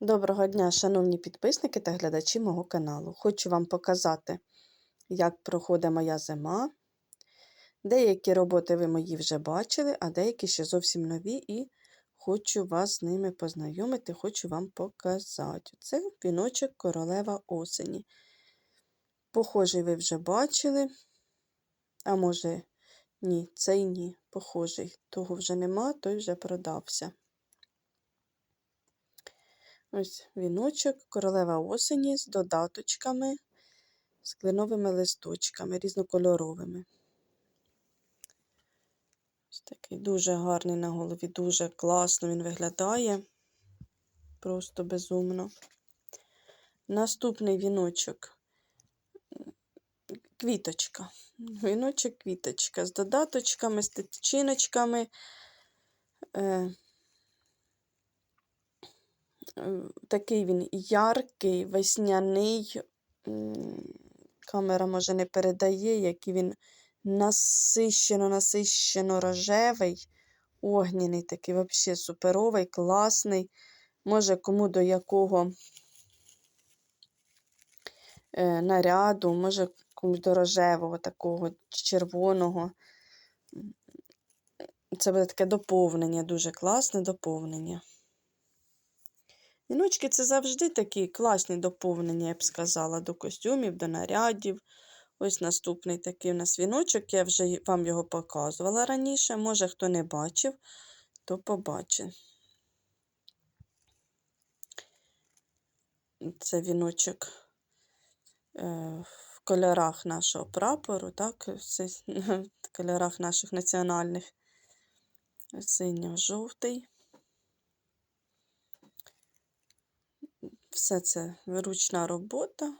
Доброго дня, шановні підписники та глядачі мого каналу. Хочу вам показати, як проходить моя зима. Деякі роботи ви мої вже бачили, а деякі ще зовсім нові, і хочу вас з ними познайомити, хочу вам показати. Це віночок королева осені. Похожий ви вже бачили, а може, ні, цей ні, похожий. Того вже нема, той вже продався. Ось віночок, королева осені з додаточками, з кленовими листочками, різнокольоровими. Ось такий дуже гарний на голові, дуже класно він виглядає. Просто безумно. Наступний віночок квіточка. Віночок квіточка з додаточками, з тичиночками. Е, Такий він яркий, весняний. Камера, може, не передає, який він насищено, насищено рожевий, огняний такий, взагалі суперовий, класний. Може, кому до якого е, наряду, може, комусь до рожевого, такого, червоного. Це буде таке доповнення, дуже класне доповнення. Віночки це завжди такі класні доповнення, я б сказала, до костюмів, до нарядів. Ось наступний такий у нас віночок, я вже вам його показувала раніше. Може, хто не бачив, то побачить. Це віночок е, в кольорах нашого прапору, так, в кольорах наших національних синьо-жовтий. Все це ручна робота.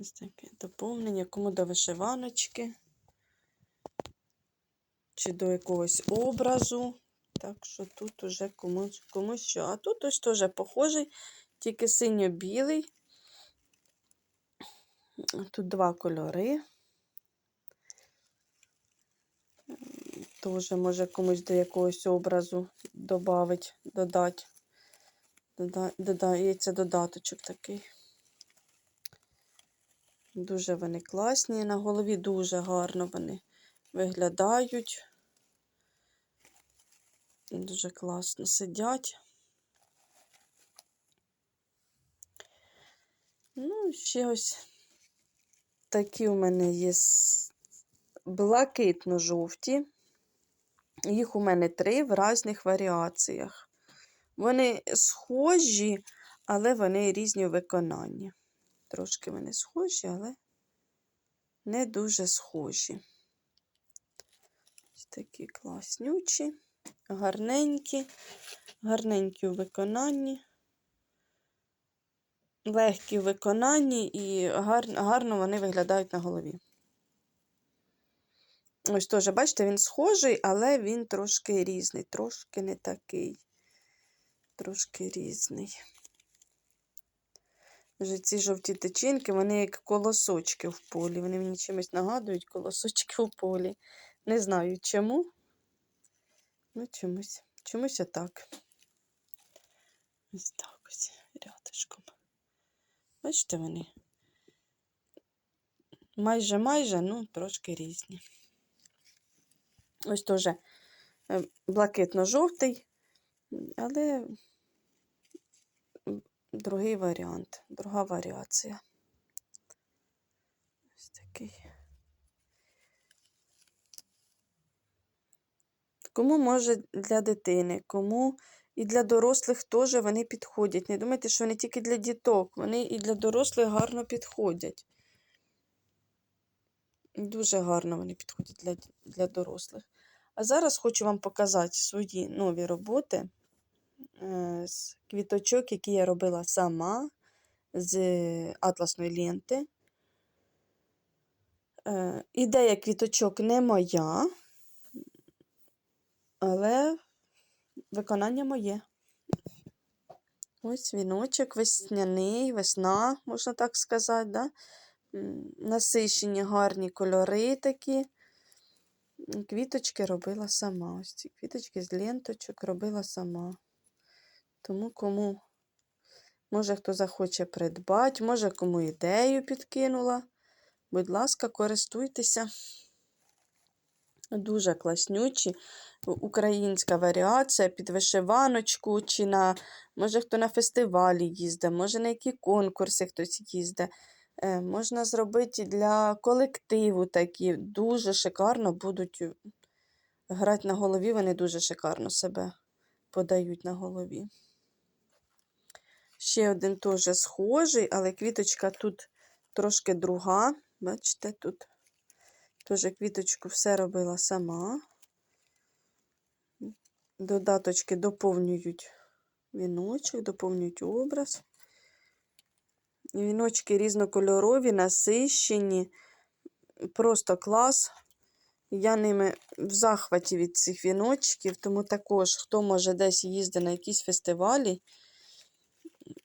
Ось таке доповнення, кому до вишиваночки, чи до якогось образу. Так що тут уже комусь, комусь що. А тут ось теж похожий, тільки синьо-білий. Тут два кольори. Тоже може комусь до якогось образу додати, додати. Додається додаточок такий. Дуже вони класні. На голові дуже гарно вони виглядають. Дуже класно сидять. Ну, ще ось такі у мене є блакитно-жовті. Їх у мене три в різних варіаціях. Вони схожі, але вони різні у виконанні. Трошки вони схожі, але не дуже схожі. Ось такі класнючі, гарненькі, гарненькі у виконанні, легкі у виконанні і гарно вони виглядають на голові. Ось теж, бачите, він схожий, але він трошки різний, трошки не такий, трошки різний. Вже ці жовті тичинки, вони як колосочки в полі. Вони мені чимось нагадують колосочки в полі. Не знаю чому. Ну, чомусь, чомусь отак. Ось так ось рядышком. Бачите, вони? Майже майже, ну, трошки різні. Ось теж е, блакитно-жовтий, але другий варіант, друга варіація. Ось такий. Кому може для дитини, кому і для дорослих теж вони підходять. Не думайте, що вони тільки для діток, вони і для дорослих гарно підходять. Дуже гарно вони підходять для, для дорослих. А зараз хочу вам показати свої нові роботи е, з квіточок, які я робила сама з атласної ленти. Е, ідея квіточок не моя, але виконання моє. Ось віночок весняний, весна, можна так сказати. Да? Насичені гарні кольори такі. квіточки робила сама. Ось ці квіточки з ленточок робила сама. Тому кому, може, хто захоче придбати, може, кому ідею підкинула. Будь ласка, користуйтеся. Дуже класнючі. Українська варіація під вишиваночку, чи на, може, хто на фестивалі їздить, може, на які конкурси хтось їздить. Е, можна зробити для колективу такі. Дуже шикарно будуть е, грати на голові, вони дуже шикарно себе подають на голові. Ще один теж схожий, але квіточка тут трошки друга. Бачите, тут теж квіточку все робила сама. Додаточки доповнюють віночок, доповнюють образ. Віночки різнокольорові, насищені. Просто клас. Я ними в захваті від цих віночків, тому також, хто може десь їздити на якісь фестивалі,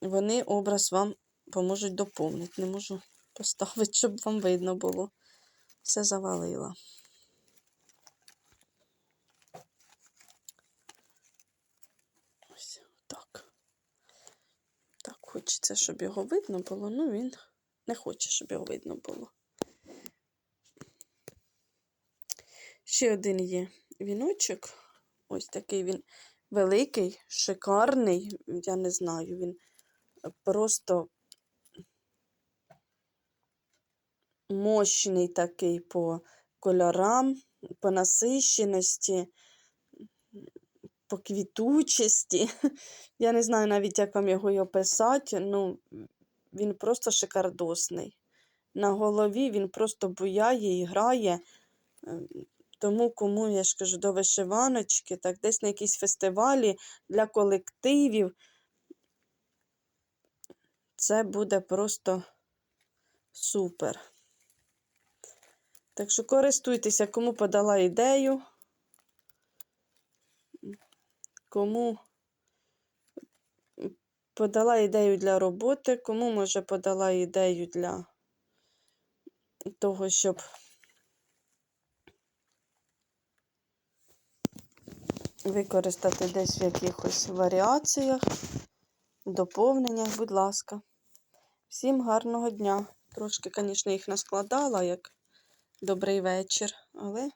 вони образ вам поможуть доповнити. Не можу поставити, щоб вам видно було. Все завалила. Ось так. Так, хочеться, щоб його видно було, ну він не хоче, щоб його видно було. Ще один є віночок. Ось такий він великий, шикарний. Я не знаю, він просто мощний такий по кольорам, по насищеності, по квітучості. Я не знаю навіть, як вам його й описати. Ну, він просто шикардосний. На голові він просто буяє і грає. Ем, Тому кому, я ж кажу, до вишиваночки, так десь на якісь фестивалі для колективів. Це буде просто супер. Так що користуйтеся, кому подала ідею, кому подала ідею для роботи, кому, може, подала ідею для того, щоб використати десь в якихось варіаціях, доповненнях, будь ласка. Всім гарного дня. Трошки, звісно, їх наскладала, як добрий вечір, але